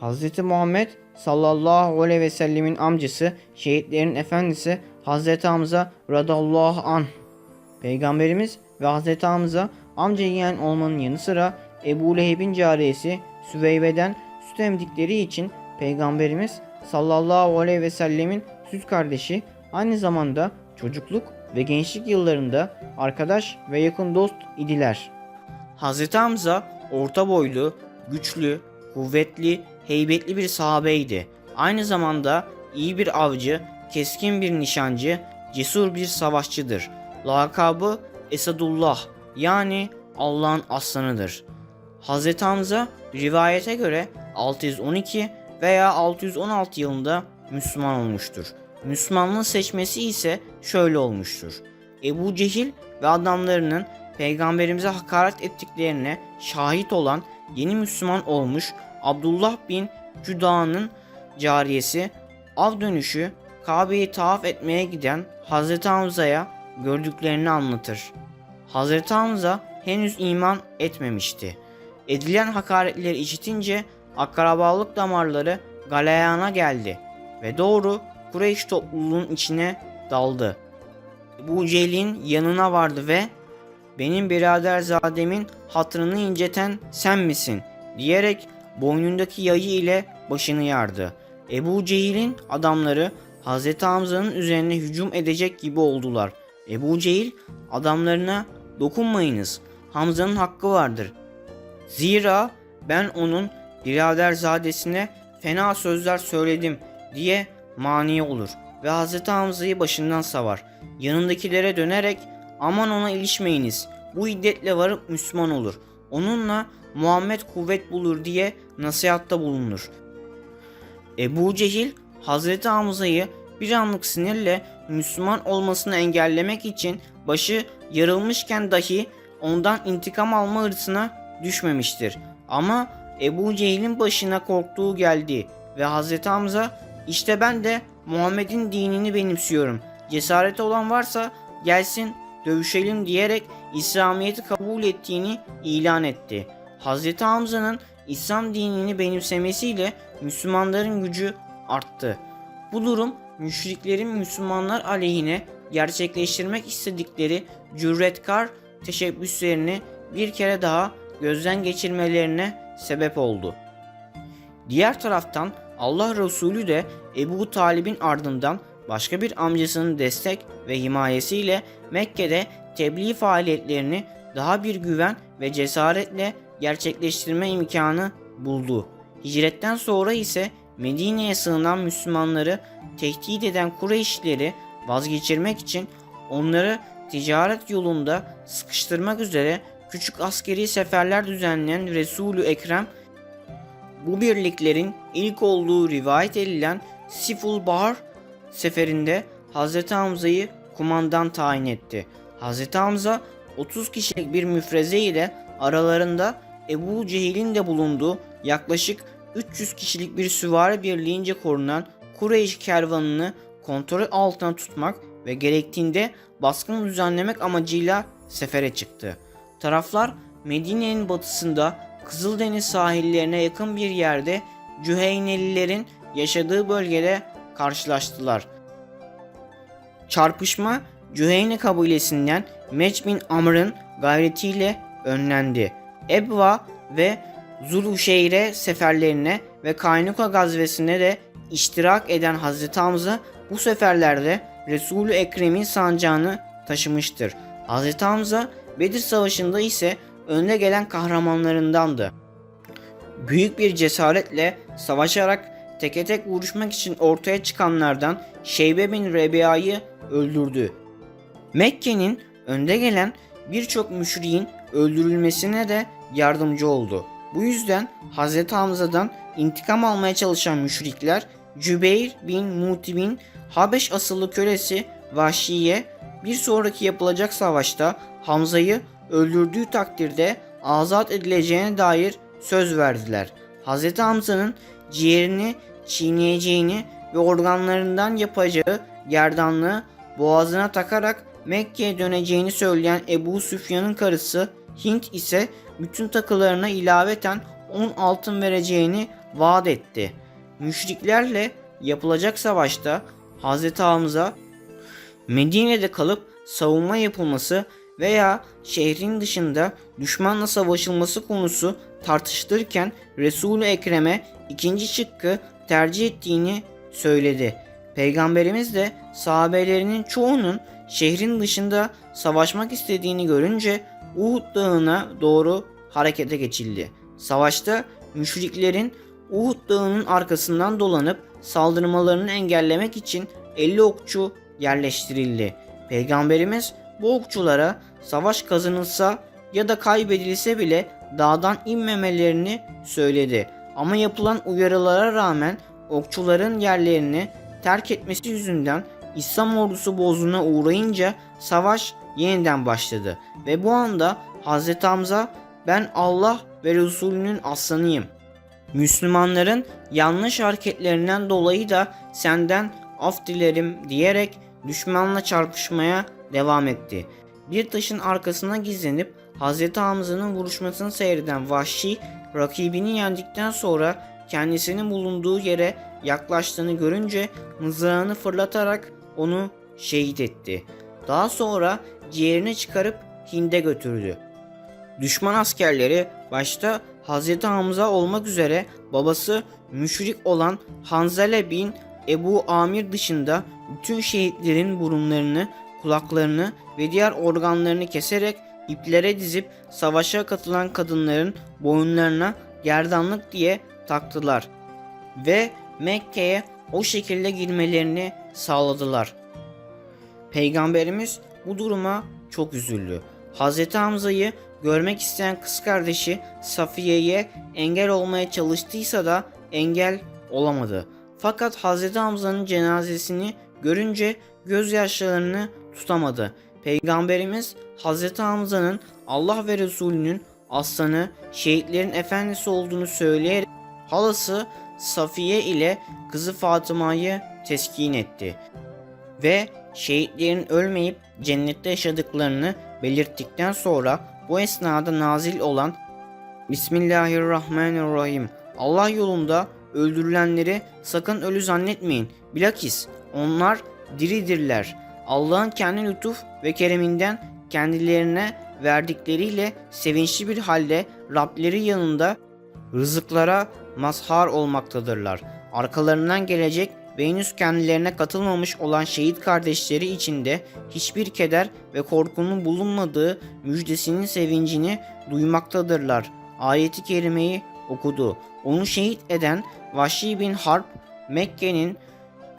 Hz. Muhammed sallallahu aleyhi ve sellemin amcası, şehitlerin efendisi Hz. Hamza radallahu an. Peygamberimiz ve Hz. Hamza amca yeğen olmanın yanı sıra Ebu Leheb'in cariyesi Süveyve'den süt emdikleri için Peygamberimiz sallallahu aleyhi ve sellemin süt kardeşi aynı zamanda çocukluk ve gençlik yıllarında arkadaş ve yakın dost idiler. Hz. Hamza orta boylu, güçlü, kuvvetli, heybetli bir sahabeydi. Aynı zamanda iyi bir avcı, keskin bir nişancı, cesur bir savaşçıdır. Lakabı Esadullah yani Allah'ın aslanıdır. Hz. Hamza rivayete göre 612 veya 616 yılında Müslüman olmuştur. Müslümanlığı seçmesi ise şöyle olmuştur. Ebu Cehil ve adamlarının peygamberimize hakaret ettiklerine şahit olan yeni Müslüman olmuş Abdullah bin Cüda'nın cariyesi av dönüşü Kabe'yi tavaf etmeye giden Hazreti Hamza'ya gördüklerini anlatır. Hazreti Hamza henüz iman etmemişti. Edilen hakaretleri işitince akrabalık damarları galeyana geldi ve doğru Kureyş topluluğunun içine daldı. Bu Cehil'in yanına vardı ve benim biraderzademin hatırını inceten sen misin diyerek boynundaki yayı ile başını yardı. Ebu Cehil'in adamları Hz. Hamza'nın üzerine hücum edecek gibi oldular. Ebu Cehil adamlarına dokunmayınız Hamza'nın hakkı vardır. Zira ben onun biraderzadesine fena sözler söyledim diye mani olur ve Hz. Hamza'yı başından savar. Yanındakilere dönerek aman ona ilişmeyiniz. Bu iddetle varıp Müslüman olur. Onunla Muhammed kuvvet bulur diye nasihatta bulunur. Ebu Cehil Hazreti Hamza'yı bir anlık sinirle Müslüman olmasını engellemek için başı yarılmışken dahi ondan intikam alma hırsına düşmemiştir. Ama Ebu Cehil'in başına korktuğu geldi ve Hazreti Hamza işte ben de Muhammed'in dinini benimsiyorum. Cesareti olan varsa gelsin dövüşelim diyerek İslamiyet'i kabul ettiğini ilan etti. Hazreti Hamza'nın İslam dinini benimsemesiyle Müslümanların gücü arttı. Bu durum müşriklerin Müslümanlar aleyhine gerçekleştirmek istedikleri cüretkar teşebbüslerini bir kere daha gözden geçirmelerine sebep oldu. Diğer taraftan Allah Resulü de Ebu Talib'in ardından başka bir amcasının destek ve himayesiyle Mekke'de tebliğ faaliyetlerini daha bir güven ve cesaretle gerçekleştirme imkanı buldu. Hicretten sonra ise Medine'ye sığınan Müslümanları tehdit eden Kureyşlileri vazgeçirmek için onları ticaret yolunda sıkıştırmak üzere küçük askeri seferler düzenleyen Resulü Ekrem bu birliklerin ilk olduğu rivayet edilen Siful Bahar seferinde Hz. Hamza'yı kumandan tayin etti. Hz. Hamza 30 kişilik bir müfreze ile aralarında Ebu Cehil'in de bulunduğu yaklaşık 300 kişilik bir süvari birliğince korunan Kureyş kervanını kontrol altına tutmak ve gerektiğinde baskın düzenlemek amacıyla sefere çıktı. Taraflar Medine'nin batısında Kızıldeniz sahillerine yakın bir yerde Cüheynelilerin yaşadığı bölgede karşılaştılar. Çarpışma Cüheyne kabilesinden Meç Amr'ın gayretiyle önlendi. Ebva ve Zuluşeyre seferlerine ve Kaynuka gazvesine de iştirak eden Hazreti Hamza bu seferlerde Resulü Ekrem'in sancağını taşımıştır. Hazreti Hamza Bedir Savaşı'nda ise önde gelen kahramanlarındandı. Büyük bir cesaretle savaşarak teke tek vuruşmak için ortaya çıkanlardan Şeybe bin Rebia'yı öldürdü. Mekke'nin önde gelen birçok müşriğin öldürülmesine de yardımcı oldu. Bu yüzden Hz. Hamza'dan intikam almaya çalışan müşrikler Cübeyr bin Mutib'in Habeş asıllı kölesi Vahşi'ye bir sonraki yapılacak savaşta Hamza'yı öldürdüğü takdirde azat edileceğine dair söz verdiler. Hz. Hamza'nın ciğerini çiğneyeceğini ve organlarından yapacağı gerdanlığı boğazına takarak Mekke'ye döneceğini söyleyen Ebu Süfyan'ın karısı Hint ise bütün takılarına ilaveten 10 altın vereceğini vaat etti. Müşriklerle yapılacak savaşta Hazreti Hamza Medine'de kalıp savunma yapılması veya şehrin dışında düşmanla savaşılması konusu tartıştırırken Resul-i Ekrem'e ikinci şıkkı tercih ettiğini söyledi. Peygamberimiz de sahabelerinin çoğunun şehrin dışında savaşmak istediğini görünce Uhud dağına doğru harekete geçildi. Savaşta müşriklerin Uhud dağının arkasından dolanıp saldırmalarını engellemek için 50 okçu yerleştirildi. Peygamberimiz bu okçulara savaş kazanılsa ya da kaybedilse bile dağdan inmemelerini söyledi. Ama yapılan uyarılara rağmen okçuların yerlerini terk etmesi yüzünden İslam ordusu bozduğuna uğrayınca savaş yeniden başladı. Ve bu anda Hazreti Hamza ben Allah ve Resulünün aslanıyım. Müslümanların yanlış hareketlerinden dolayı da senden af dilerim diyerek düşmanla çarpışmaya devam etti. Bir taşın arkasına gizlenip Hazreti Hamza'nın vuruşmasını seyreden Vahşi rakibini yendikten sonra kendisinin bulunduğu yere yaklaştığını görünce mızrağını fırlatarak onu şehit etti. Daha sonra ciğerini çıkarıp Hind'e götürdü. Düşman askerleri başta Hazreti Hamza olmak üzere babası müşrik olan Hanzale bin Ebu Amir dışında bütün şehitlerin burunlarını, kulaklarını ve diğer organlarını keserek iplere dizip savaşa katılan kadınların boyunlarına gerdanlık diye taktılar ve Mekke'ye o şekilde girmelerini sağladılar. Peygamberimiz bu duruma çok üzüldü. Hazreti Hamza'yı görmek isteyen kız kardeşi Safiye'ye engel olmaya çalıştıysa da engel olamadı. Fakat Hazreti Hamza'nın cenazesini görünce gözyaşlarını tutamadı. Peygamberimiz Hazreti Hamza'nın Allah ve Resulünün aslanı, şehitlerin efendisi olduğunu söyleyerek halası Safiye ile kızı Fatıma'yı teskin etti ve şehitlerin ölmeyip cennette yaşadıklarını belirttikten sonra bu esnada nazil olan Bismillahirrahmanirrahim. Allah yolunda öldürülenleri sakın ölü zannetmeyin. Bilakis onlar diridirler. Allah'ın kendi lütuf ve kereminden kendilerine verdikleriyle sevinçli bir halde Rableri yanında rızıklara mazhar olmaktadırlar. Arkalarından gelecek ve kendilerine katılmamış olan şehit kardeşleri içinde hiçbir keder ve korkunun bulunmadığı müjdesinin sevincini duymaktadırlar. Ayeti kerimeyi okudu. Onu şehit eden Vahşi bin Harp Mekke'nin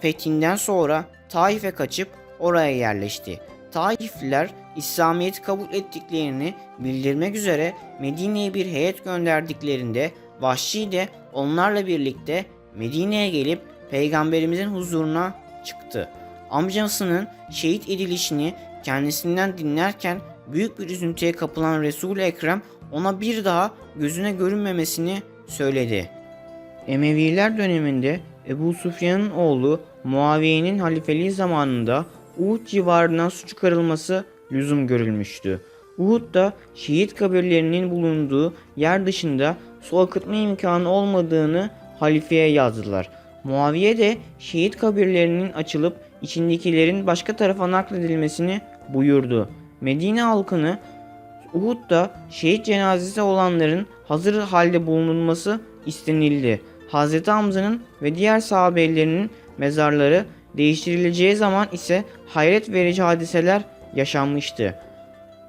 fethinden sonra Taif'e kaçıp oraya yerleşti. Taifliler İslamiyet'i kabul ettiklerini bildirmek üzere Medine'ye bir heyet gönderdiklerinde Vahşi de onlarla birlikte Medine'ye gelip peygamberimizin huzuruna çıktı. Amcasının şehit edilişini kendisinden dinlerken büyük bir üzüntüye kapılan Resul-i Ekrem ona bir daha gözüne görünmemesini söyledi. Emeviler döneminde Ebu Sufyan'ın oğlu Muaviye'nin halifeliği zamanında Uhud civarından su çıkarılması lüzum görülmüştü. Uhud'da şehit kabirlerinin bulunduğu yer dışında su akıtma imkanı olmadığını halifeye yazdılar. Muaviye de şehit kabirlerinin açılıp içindekilerin başka tarafa nakledilmesini buyurdu. Medine halkını Uhud'da şehit cenazesi olanların hazır halde bulunulması istenildi. Hz. Hamza'nın ve diğer sahabelerinin mezarları değiştirileceği zaman ise hayret verici hadiseler yaşanmıştı.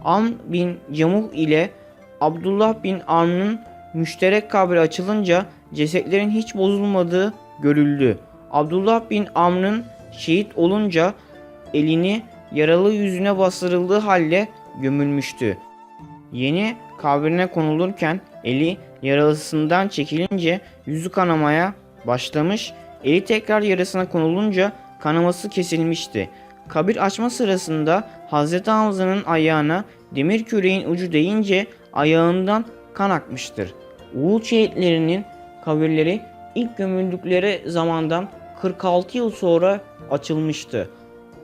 Am bin Camuh ile Abdullah bin Amr'ın müşterek kabri açılınca cesetlerin hiç bozulmadığı görüldü. Abdullah bin Amr'ın şehit olunca elini yaralı yüzüne bastırıldığı halde gömülmüştü. Yeni kabrine konulurken eli yaralısından çekilince yüzü kanamaya başlamış, eli tekrar yarasına konulunca kanaması kesilmişti. Kabir açma sırasında Hz. Hamza'nın ayağına demir küreğin ucu değince ayağından kan akmıştır. Uğul şehitlerinin kabirleri ilk gömüldükleri zamandan 46 yıl sonra açılmıştı.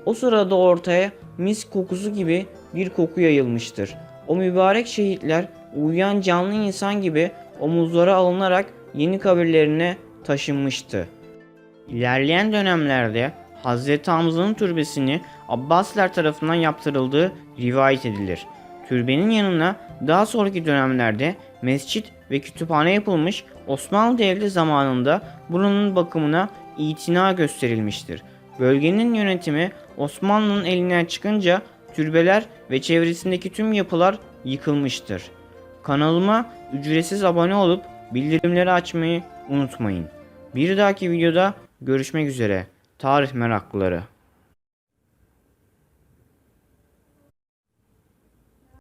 O sırada ortaya mis kokusu gibi bir koku yayılmıştır. O mübarek şehitler uyuyan canlı insan gibi omuzlara alınarak yeni kabirlerine taşınmıştı. İlerleyen dönemlerde Hazreti Hamza'nın türbesini Abbasiler tarafından yaptırıldığı rivayet edilir. Türbenin yanına daha sonraki dönemlerde mescit ve kütüphane yapılmış Osmanlı Devleti zamanında buranın bakımına itina gösterilmiştir. Bölgenin yönetimi Osmanlı'nın elinden çıkınca türbeler ve çevresindeki tüm yapılar yıkılmıştır. Kanalıma ücretsiz abone olup bildirimleri açmayı unutmayın. Bir dahaki videoda görüşmek üzere. Tarih meraklıları.